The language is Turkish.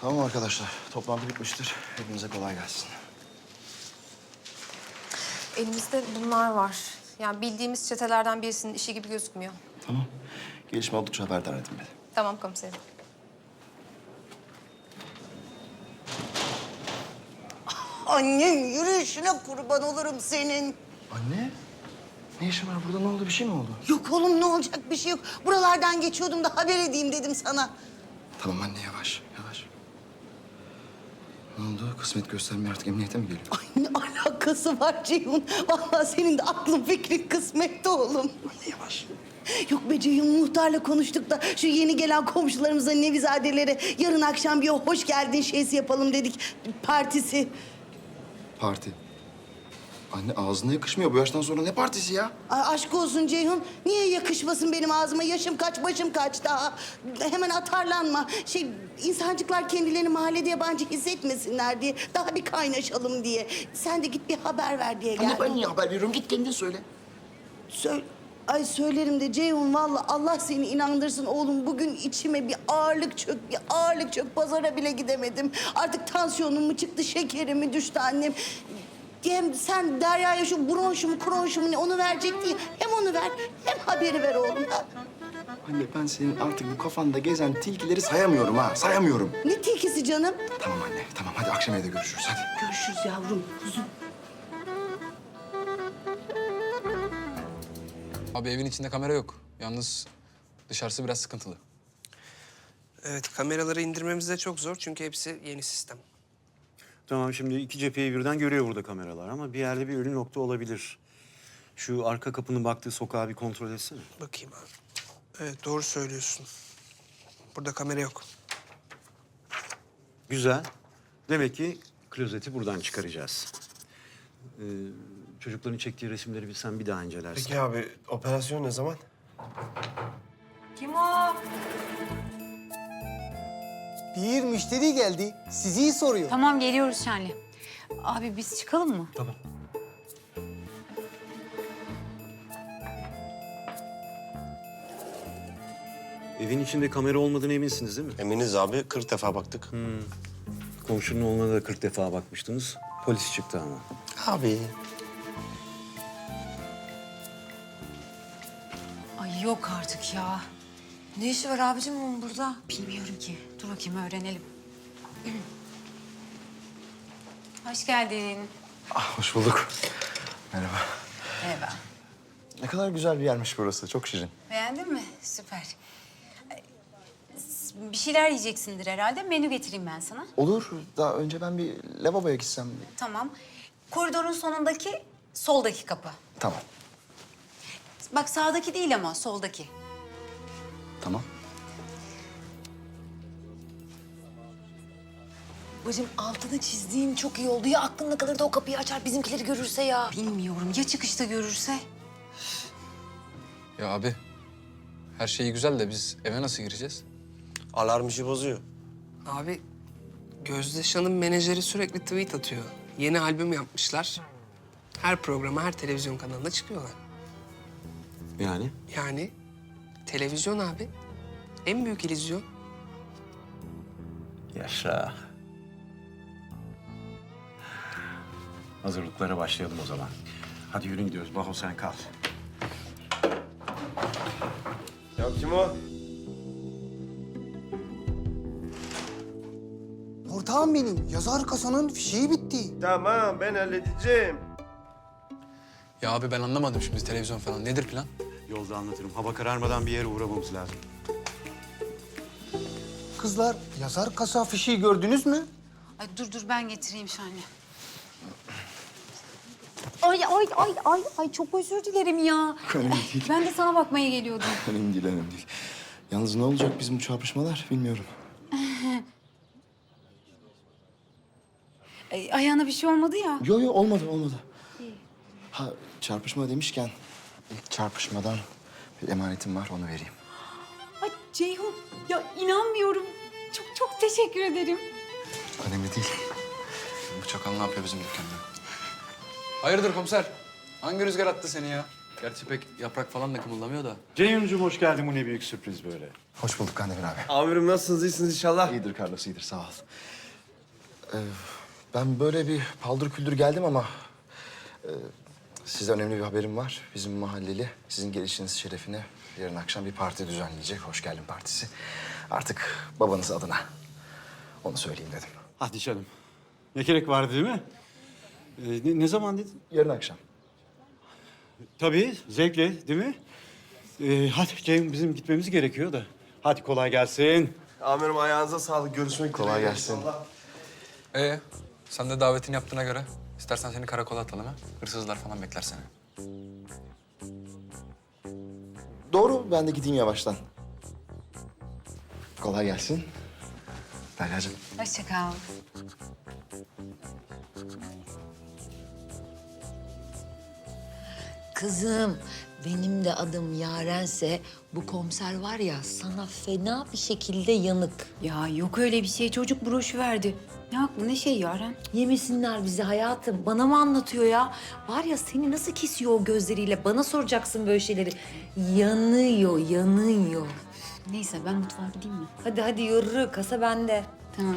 Tamam arkadaşlar. Toplantı bitmiştir. Hepinize kolay gelsin. Elimizde bunlar var. Yani bildiğimiz çetelerden birisinin işi gibi gözükmüyor. Tamam. Gelişme oldukça haberdar edin beni. Tamam komiserim. Anne yürüyüşüne kurban olurum senin. Anne. Ne işin var burada? Ne oldu? Bir şey mi oldu? Yok oğlum ne olacak bir şey yok. Buralardan geçiyordum da haber edeyim dedim sana. Tamam anne yavaş, yavaş. Ne oldu? Kısmet göstermeye artık emniyete mi geliyor? Ay ne alakası var Ceyhun? Vallahi senin de aklın fikrin kısmette oğlum. Anne yavaş. Yok be Ceyhun muhtarla konuştuk da şu yeni gelen komşularımıza Nevizadelere yarın akşam bir hoş geldin şeysi yapalım dedik. Partisi. Parti. Anne ağzına yakışmıyor. Bu yaştan sonra ne partisi ya? Ay aşk olsun Ceyhun. Niye yakışmasın benim ağzıma? Yaşım kaç, başım kaç daha. Hemen atarlanma. Şey, insancıklar kendilerini mahallede yabancı hissetmesinler diye. Daha bir kaynaşalım diye. Sen de git bir haber ver diye geldim. Anne ben niye haber veriyorum? Git kendin söyle. Söyle. Ay söylerim de Ceyhun vallahi Allah seni inandırsın oğlum. Bugün içime bir ağırlık çök, bir ağırlık çök. Pazara bile gidemedim. Artık tansiyonum mu çıktı, şekerim mi düştü annem. Hem sen Derya'ya şu bronşumu, kronşumu ne onu verecektin ya. Hem onu ver, hem haberi ver oğlum. Ha? Anne ben senin artık bu kafanda gezen tilkileri sayamıyorum ha. Sayamıyorum. Ne tilkisi canım? Tamam anne. Tamam hadi akşam evde görüşürüz. Hadi. Görüşürüz yavrum, kuzum. Abi evin içinde kamera yok. Yalnız dışarısı biraz sıkıntılı. Evet, kameraları indirmemiz de çok zor çünkü hepsi yeni sistem. Tamam şimdi iki cepheyi birden görüyor burada kameralar ama bir yerde bir ölü nokta olabilir. Şu arka kapının baktığı sokağı bir kontrol etsene. Bakayım abi. Evet, doğru söylüyorsun. Burada kamera yok. Güzel. Demek ki klozeti buradan çıkaracağız. Ee, çocukların çektiği resimleri bir sen bir daha incelersin. Peki abi operasyon ne zaman? Kim o? Bir müşteri geldi. Sizi soruyor. Tamam geliyoruz Şenli. Abi biz çıkalım mı? Tamam. Evin içinde kamera olmadığını eminsiniz değil mi? Eminiz abi 40 defa baktık. Komşunun olmadığına da 40 defa bakmıştınız. Polis çıktı ama. Abi. Ay yok artık ya. Ne işi var abicim bunun burada? Bilmiyorum ki. Dur bakayım öğrenelim. Hoş geldin. Ah, hoş bulduk. Merhaba. Merhaba. Ne kadar güzel bir yermiş burası. Çok şirin. Beğendin mi? Süper. Bir şeyler yiyeceksindir herhalde. Menü getireyim ben sana. Olur. Daha önce ben bir lavaboya gitsem. Tamam. Koridorun sonundaki soldaki kapı. Tamam. Bak sağdaki değil ama soldaki. Tamam. Bacım altını çizdiğin çok iyi oldu. Ya aklında kalır da o kapıyı açar bizimkileri görürse ya. Bilmiyorum. Ya çıkışta görürse? Ya abi her şey güzel de biz eve nasıl gireceğiz? Alarm işi bozuyor. Abi, Gözde Şan'ın menajeri sürekli tweet atıyor. Yeni albüm yapmışlar. Her programa, her televizyon kanalında çıkıyorlar. Yani? Yani televizyon abi. En büyük illüzyon. Yaşa. Hazırlıklara başlayalım o zaman. Hadi yürüyün gidiyoruz. Baho sen kal. Ya kim o? Ortağım benim. Yazar kasanın fişeği bitti. Tamam ben halledeceğim. Ya abi ben anlamadım şimdi televizyon falan. Nedir plan? Yolda anlatırım. Hava kararmadan bir yere uğramamız lazım. Kızlar yazar kasa fişeği gördünüz mü? Ay dur dur ben getireyim Şenli. Ay ay ay ay ay çok özür dilerim ya. Önemli değil. Ben de sana bakmaya geliyordum. Önemli değil, önemli değil. Yalnız ne olacak bizim bu çarpışmalar bilmiyorum. Ay, ayağına bir şey olmadı ya. Yo yo olmadı, olmadı. Ha çarpışma demişken ilk çarpışmadan bir emanetim var onu vereyim. Ay Ceyhun ya inanmıyorum. Çok çok teşekkür ederim. Önemli değil. Bu çakal ne yapıyor bizim dükkanda? Hayırdır komiser? Hangi rüzgar attı seni ya? Gerçi pek yaprak falan da kımıldamıyor da. Ceyhun'cum hoş geldin. Bu ne büyük sürpriz böyle. Hoş bulduk Kandemir abi. Amirim nasılsınız? iyisiniz inşallah. İyidir Carlos, iyidir. Sağ ol. Ee, ben böyle bir paldır küldür geldim ama... E, size önemli bir haberim var. Bizim mahalleli sizin gelişiniz şerefine yarın akşam bir parti düzenleyecek. Hoş geldin partisi. Artık babanız adına. Onu söyleyeyim dedim. Hadi canım. Ne gerek vardı değil mi? Ee, ne, ne zaman dedin? Yarın akşam. Tabii, zevkle değil mi? Ee, hadi Ceyhun bizim gitmemiz gerekiyor da. Hadi kolay gelsin. Amirim ayağınıza sağlık. Görüşmek Kolay dileğiyle gelsin. Ee, sen de davetini yaptığına göre istersen seni karakola atalım ha. Hırsızlar falan bekler seni. Doğru, ben de gideyim yavaştan. Kolay gelsin. Derya'cığım. Hoşça kal. Kızım benim de adım Yarense bu komiser var ya sana fena bir şekilde yanık. Ya yok öyle bir şey. Çocuk broşu verdi. Ne haklı ne şey Yaren? Yemesinler bizi hayatım. Bana mı anlatıyor ya? Var ya seni nasıl kesiyor o gözleriyle? Bana soracaksın böyle şeyleri. Yanıyor, yanıyor. Neyse ben mutfağa gideyim mi? Hadi hadi yürü. Kasa bende. Tamam.